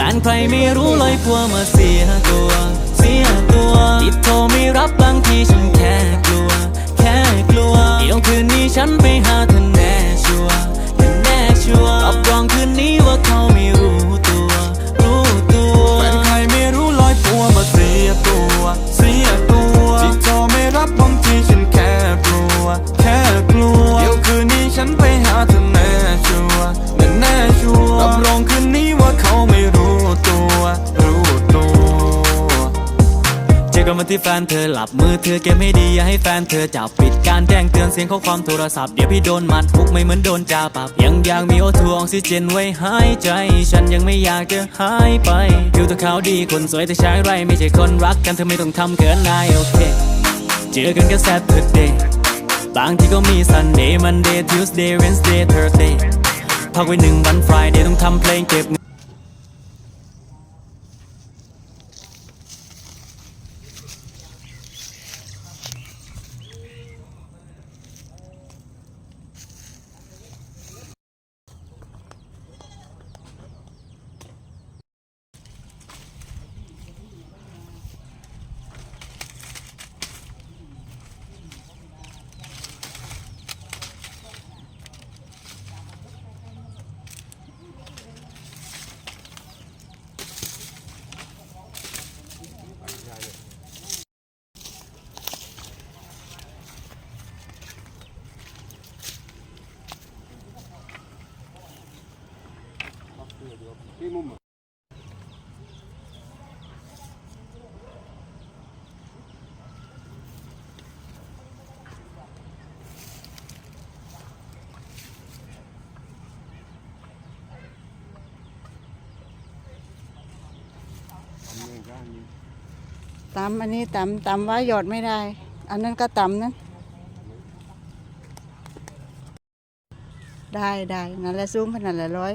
แฟนใครไม่รู้เลยกลัวมาเสียตัว เสียตัวติดโทร เจอกันวันที่แฟนเธอหลับมือเธอเก็บให้ดีอย่าให้แฟนเธอจับปิดการแจ้งเตือนเสียงข้อความโทรศัพท์เดี๋ยวพี่โดนมันคุกไม่เหมือนโดนจ่าปรับยังอยากมีโอทูออกซิเจนไว้หายใจ ฉันยังไม่อยากจะหายไปผิวตัวขาวดีคนสวยแต่ใช้ไรไม่ใช่คนรักกันเธอไม่ต้องทำเกินนายโอเคเจอกันก็แซดเ r อเดย์บางทีก็มี Sunday Monday Tuesday Wednesday Thursday พักไว้หนึ่งวัน Friday ต้องทำเพลงเก็บ ตำอันนี้ตำตำว่าหยอดไม่ได้ อันนั้นก็ตำนั้นได้ได้นั่นแหละซุ้มขนาดละร้อย